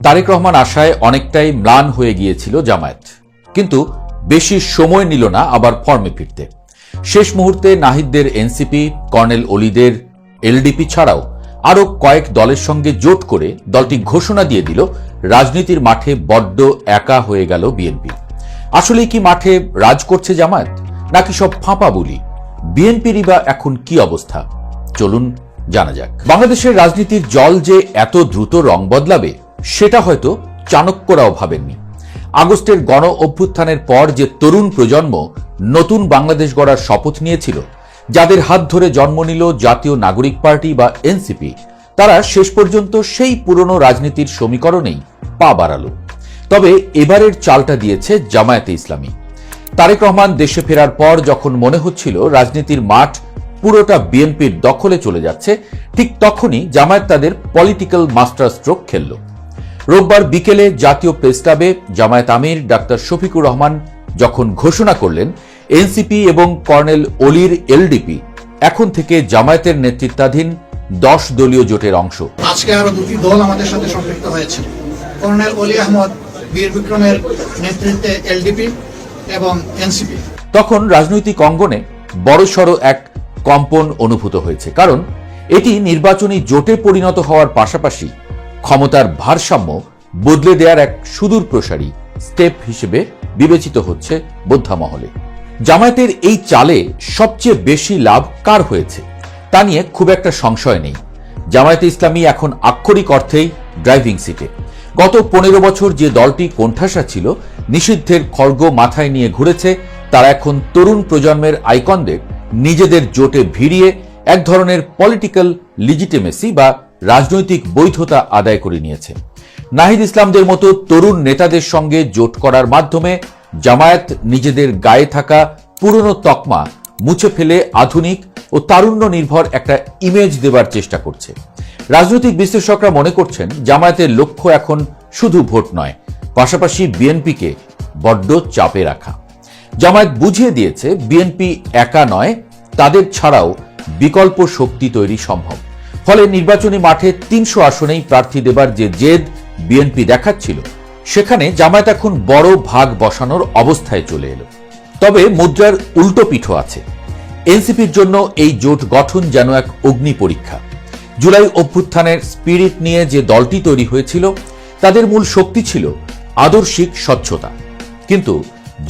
তারেক রহমান আশায় অনেকটাই ম্লান হয়ে গিয়েছিল জামায়াত। কিন্তু বেশি সময় নিল না আবার ফর্মে ফিরতে। শেষ মুহূর্তে নাহিদদের এনসিপি, কর্নেল অলিদের এলডিপি ছাড়াও আরও কয়েক দলের সঙ্গে জোট করে দলটি ঘোষণা দিয়ে দিল, রাজনীতির মাঠে বড্ড একা হয়ে গেল বিএনপি। আসলে কি মাঠে রাজ করছে জামায়াত, নাকি সব ফাঁপা বলি? বিএনপিরই বা এখন কি অবস্থা? চলুন জানা যাক। বাংলাদেশের রাজনীতির জল যে এত দ্রুত রং বদলাবে সেটা হয়তো চাণক্যরাও ভাবেননি। আগস্টের গণ অভ্যুত্থানের পর যে তরুণ প্রজন্ম নতুন বাংলাদেশ গড়ার শপথ নিয়েছিল, যাদের হাত ধরে জন্ম নিল জাতীয় নাগরিক পার্টি বা এনসিপি, তারা শেষ পর্যন্ত সেই পুরনো রাজনীতির সমীকরণেই পা বাড়ালো। তবে এবারের চালটা দিয়েছে জামায়াতে ইসলামী। তারেক রহমান দেশে ফেরার পর যখন মনে হচ্ছিল রাজনীতির মাঠ পুরোটা বিএনপির দখলে চলে যাচ্ছে, ঠিক তখনই জামায়াত তাদের পলিটিক্যাল মাস্টার স্ট্রোক খেলল। রোববার বিকেলে জাতীয় প্রেস ক্লাবে জামায়াত আমির ডাক্তার শফিকুর রহমান যখন ঘোষণা করলেন এনসিপি এবং কর্নেল অলির এলডিপি এখন থেকে জামায়াতের নেতৃত্বাধীন দশ দলীয় জোটের অংশ। আজকে আরও দুটি দল আমাদের সাথে সম্পৃক্ত হয়েছে। কর্নেল অলি আহমদ বীর বিক্রমের নেতৃত্বে এলডিপি এবং এনসিপি। তখন রাজনৈতিক অঙ্গনে বড়সড় এক কম্পন অনুভূত হয়েছে কারণ এটি নির্বাচনী জোটে পরিণত হওয়ার পাশাপাশি ক্ষমতার ভারসাম্য বদলে দেওয়ার এক সুদূর প্রসারী স্টেপ হিসেবে বিবেচিত হচ্ছে বোদ্ধা মহলে জামায়াতের এই চালে সবচেয়ে বেশি লাভ কার হয়েছে? তা নিয়ে খুব একটা সংশয় নেই। জামায়াতে ইসলামী এখন আক্ষরিক অর্থেই ড্রাইভিং সিটে। গত পনেরো বছর যে দলটি কোণঠাসা ছিল, নিষিদ্ধের খড়গ মাথায় নিয়ে ঘুরেছে, তারা এখন তরুণ প্রজন্মের আইকনদের নিজেদের জোটে ভিড়িয়ে এক ধরনের পলিটিক্যাল লিজিটিমেসি বা রাজনৈতিক বৈধতা আদায় করে নিয়েছে। নাহিদ ইসলামদের মতো তরুণ নেতাদের সঙ্গে জোট করার মাধ্যমে জামায়াত নিজেদের গায়ে থাকা পুরনো তকমা মুছে ফেলে আধুনিক ও তারুণ্য নির্ভর একটা ইমেজ দেবার চেষ্টা করছে। রাজনৈতিক বিশ্লেষকরা মনে করছেন, জামায়াতের লক্ষ্য এখন শুধু ভোট নয়, পাশাপাশি বিএনপিকে বড্ড চাপে রাখা। জামায়াত বুঝিয়ে দিয়েছে, বিএনপি একা নয়, তাদের ছাড়াও বিকল্প শক্তি তৈরি সম্ভব। ফলে নির্বাচনী মাঠে তিনশো আসনেই প্রার্থী দেবার যে জেদ বিএনপি দেখাচ্ছিল, সেখানে জামায়াত এখন বড় ভাগ বসানোর অবস্থায় চলে এলো। তবে মুদ্রার উল্টো পিঠও আছে। এনসিপির জন্য এই জোট গঠন যেন এক অগ্নি পরীক্ষা। জুলাই অভ্যুত্থানের স্পিরিট নিয়ে যে দলটি তৈরি হয়েছিল, তাদের মূল শক্তি ছিল আদর্শিক স্বচ্ছতা। কিন্তু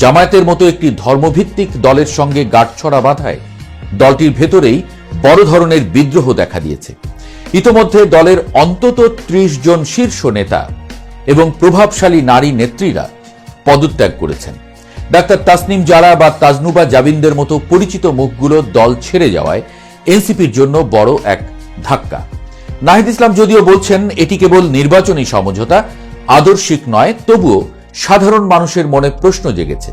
জামায়াতের মতো একটি ধর্মভিত্তিক দলের সঙ্গে গাঁটছড়া বাঁধায় দলটির ভেতরেই বড় ধরনের বিদ্রোহ দেখা দিয়েছে। ইতোমধ্যে দলের অন্তত ত্রিশ জন শীর্ষ নেতা এবং প্রভাবশালী নারী নেত্রীরা পদত্যাগ করেছেন। ডাক্তার তাসনিম জারা বা তাজনুবা জাবিনদের মতো পরিচিত মুখগুলো দল ছেড়ে যাওয়ায় এনসিপির জন্য বড় এক ধাক্কা। নাহিদ ইসলাম যদিও বলছেন, এটি কেবল নির্বাচনী সমঝোতা, আদর্শিক নয়, তবুও সাধারণ মানুষের মনে প্রশ্ন জেগেছে।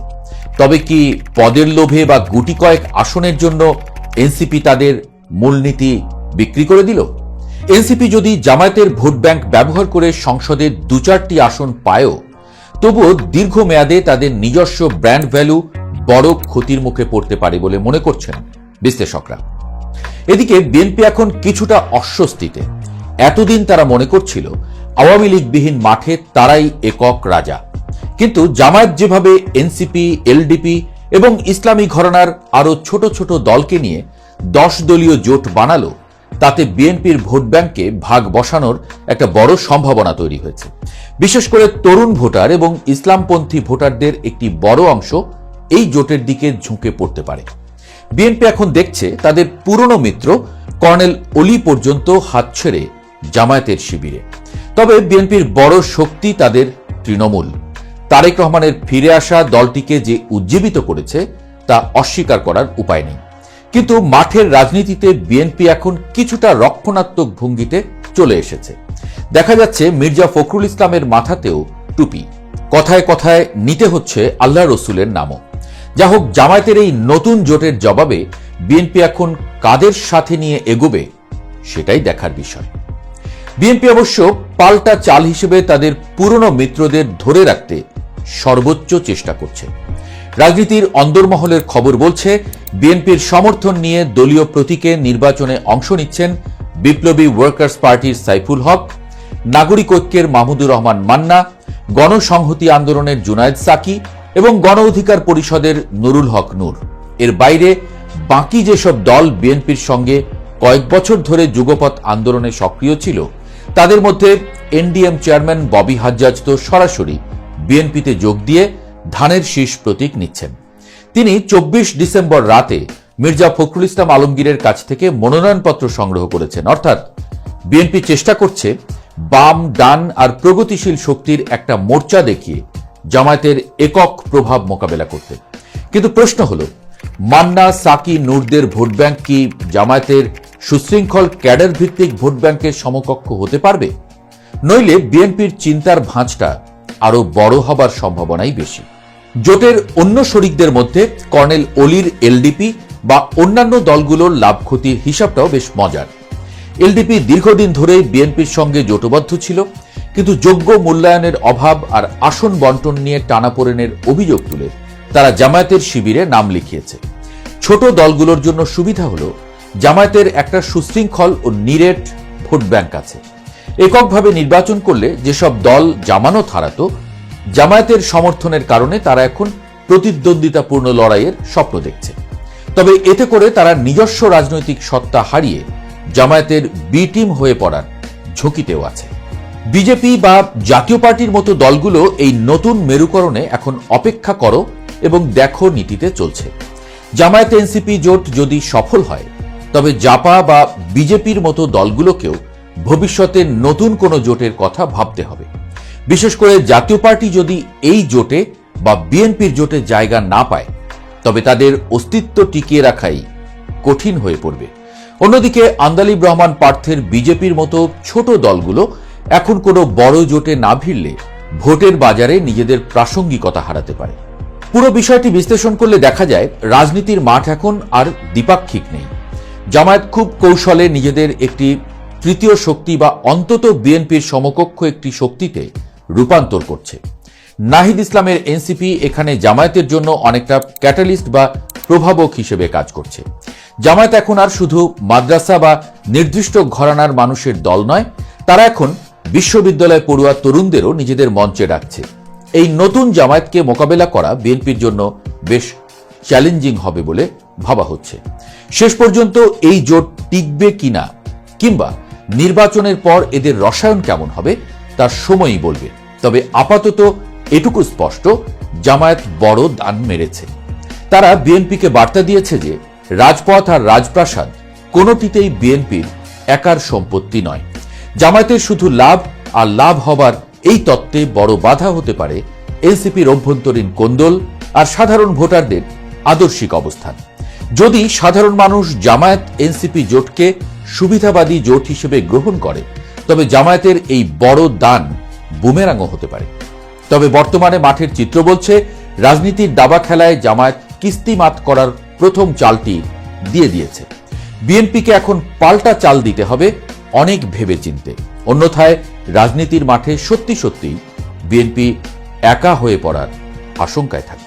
তবে কি পদের লোভে বা গুটি কয়েক আসনের জন্য এনসিপি তাদের মূলনীতি বিক্রি করে দিল? এনসিপি যদি জামায়াতের ভোট ব্যাংক ব্যবহার করে সংসদে দু চারটি আসন পায়ও, তবুও দীর্ঘমেয়াদে তাদের নিজস্ব ব্র্যান্ড ভ্যালু বড় ক্ষতির মুখে পড়তে পারে বলে মনে করছেন বিশ্লেষকরা। এদিকে বিএনপি এখন কিছুটা অস্বস্তিতে। এতদিন তারা মনে করছিল, আওয়ামী লীগবিহীন মাঠে তারাই একক রাজা। কিন্তু জামায়াত যেভাবে এনসিপি, এলডিপি এবং ইসলামী ঘরানার আরও ছোট ছোট দলকে নিয়ে দশ দলীয় জোট বানালো তাতে বিএনপির ভোট ব্যাংকে ভাগ বসানোর একটা বড় সম্ভাবনা তৈরি হয়েছে। বিশেষ করে তরুণ ভোটার এবং ইসলামপন্থী ভোটারদের একটি বড় অংশ এই জোটের দিকে ঝুঁকে পড়তে পারে। বিএনপি এখন দেখছে তাদের পুরনো মিত্র কর্নেল অলি পর্যন্ত হাত ছেড়ে জামায়াতের শিবিরে। তবে বিএনপির বড় শক্তি তাদের তৃণমূল। তারেক রহমানের ফিরে আসা দলটিকে যে উজ্জীবিত করেছে তা অস্বীকার করার উপায় নেই। কিন্তু মাঠের রাজনীতিতে বিএনপি এখন কিছুটা রক্ষণাত্মক ভঙ্গিতে চলে এসেছে। দেখা যাচ্ছে মির্জা ফখরুল ইসলামের মাথাতেও টুপি। কথায় কথায় নিতে হচ্ছে আল্লাহ রসুলের নামও। যা হোক, জামায়াতের এই নতুন জোটের জবাবে বিএনপি এখন কাদের সাথে নিয়ে এগোবে সেটাই দেখার বিষয়। বিএনপি অবশ্য পাল্টা চাল হিসেবে তাদের পুরনো মিত্রদের ধরে রাখতে সর্বোচ্চ চেষ্টা করছে। রাজনীতির অন্দরমহলের খবর বলছে, বিএনপির সমর্থন নিয়ে দলীয় প্রতীকে নির্বাচনে অংশ নিচ্ছেন বিপ্লবী ওয়ার্কার্স পার্টির সাইফুল হক, নাগরিক ঐক্যের মাহমুদুর রহমান মান্না, গণসংহতি আন্দোলনের জুনায়েদ সাকি এবং গণ অধিকার পরিষদের নুরুল হক নূর। এর বাইরে বাকি যেসব দল বিএনপির সঙ্গে কয়েক বছর ধরে যুগপৎ আন্দোলনে সক্রিয় ছিল, তাদের মধ্যে এনডিএম চেয়ারম্যান ববি হাজ্জাজ তো সরাসরি বিএনপিতে যোগ দিয়ে ধানের শীষ প্রতীক নিচ্ছেন। তিনি চব্বিশ ডিসেম্বর রাতে মির্জা ফখরুল ইসলাম আলমগীরের কাছ থেকে মনোনয়নপত্র সংগ্রহ করেছেন। অর্থাৎ বিএনপি চেষ্টা করছে বাম, ডান আর প্রগতিশীল শক্তির একটা মোর্চা দেখিয়ে জামায়াতের একক প্রভাব মোকাবেলা করতে। কিন্তু প্রশ্ন হল, মান্না, সাকি, নূরদের ভোট ব্যাংক কি জামায়াতের সুশৃঙ্খল ক্যাডার ভিত্তিক ভোট ব্যাংকের সমকক্ষ হতে পারবে? নইলে বিএনপির চিন্তার ভাঁজটা আরও বড় হবার সম্ভাবনাই বেশি। জোটের অন্য শরিকদের মধ্যে কর্নেল অলির এলডিপি বা অন্যান্য দলগুলোর লাভ ক্ষতির হিসাবটাও বেশ মজার। এলডিপি দীর্ঘদিন ধরেই বিএনপির সঙ্গে জোটবদ্ধ ছিল, কিন্তু যোগ্য মূল্যায়নের অভাব আর আসন বন্টন নিয়ে টানাপোড়েনের অভিযোগ তুলে তারা জামায়াতের শিবিরে নাম লিখিয়েছে। ছোট দলগুলোর জন্য সুবিধা হলো, জামায়াতের একটা সুশৃঙ্খল ও নিরেট ভোট ব্যাংক আছে। এককভাবে নির্বাচন করলে যেসব দল জামানত হারাতো জামায়াতের সমর্থনের কারণে তারা এখন প্রতিদ্বন্দ্বিতাপূর্ণ লড়াইয়ের স্বপ্ন দেখছে। তবে এতে করে তারা নিজস্ব রাজনৈতিক সত্তা হারিয়ে জামায়াতের বি টিম হয়ে পড়ার ঝুঁকিতেও আছে। বিজেপি বা জাতীয় পার্টির মতো দলগুলো এই নতুন মেরুকরণে এখন অপেক্ষা করো এবং দেখো নীতিতে চলছে। জামায়াত এনসিপি জোট যদি সফল হয়, তবে জাপা বা বিজেপির মতো দলগুলোকেও ভবিষ্যতে নতুন কোনো জোটের কথা ভাবতে হবে। বিশেষ করে জাতীয় পার্টি যদি এই জোটে বা বিএনপির জোটে জায়গা না পায়, তবে তাদের অস্তিত্ব টিকিয়ে রাখাই কঠিন হয়ে পড়বে। অন্যদিকে আন্দালিব রহমান পার্থের বিজেপির মতো ছোট দলগুলো এখন কোনো বড় জোটে না ভিড়লে ভোটের বাজারে নিজেদের প্রাসঙ্গিকতা হারাতে পারে। পুরো বিষয়টি বিশ্লেষণ করলে দেখা যায়, রাজনীতির মাঠ এখন আর দ্বিপাক্ষিক নেই। জামায়াত খুব কৌশলে নিজেদের একটি তৃতীয় শক্তি বা অন্তত বিএনপির সমকক্ষ একটি শক্তিতে রূপান্তর করছে। নাহিদ ইসলামের এনসিপি এখানে জামায়াতের জন্য অনেকটা ক্যাটালিস্ট বা প্রভাবক হিসেবে কাজ করছে। জামায়াত এখন আর শুধু মাদ্রাসা বা নির্দিষ্ট ঘরানার মানুষের দল নয়, তারা এখন বিশ্ববিদ্যালয় পড়ুয়া তরুণদেরও নিজেদের মঞ্চে ডাকছে। এই নতুন জামায়াতকে মোকাবেলা করা বিএনপির জন্য বেশ চ্যালেঞ্জিং হবে বলে ভাবা হচ্ছে। শেষ পর্যন্ত এই জোট টিকবে কিনা কিংবা নির্বাচনের পর এদের রসায়ন কেমন হবে তার সময়ই বলবে। তবে আপাতত এটুকু স্পষ্ট, জামায়াত বড় দান মেরেছে। তারা বিএনপিকে বার্তা দিয়েছে যে, রাজপথ আর রাজপ্রাসাদ কোনোটিতেই বিএনপির একার সম্পত্তি নয়। জামায়াতের শুধু লাভ আর লাভ হবার এই তত্ত্বে বড় বাধা হতে পারে এনসিপির অভ্যন্তরীণ কোন্দল আর সাধারণ ভোটারদের আদর্শিক অবস্থান। যদি সাধারণ মানুষ জামায়াত এনসিপি জোটকে সুবিধাবাদী জোট হিসেবে গ্রহণ করে তবে জামায়াতের এই বড় দান বুমেরাঙ্গ হতে পারে। তবে বর্তমানে মাঠের চিত্র বলছে, রাজনীতির দাবা খেলায় জামায়াত কিস্তি মাত করার প্রথম চালটি দিয়ে দিয়েছে। বিএনপিকে এখন পাল্টা চাল দিতে হবে অনেক ভেবে চিনতে অন্যথায় রাজনীতির মাঠে সত্যি সত্যি বিএনপি একা হয়ে পড়ার আশঙ্কায় থাকে।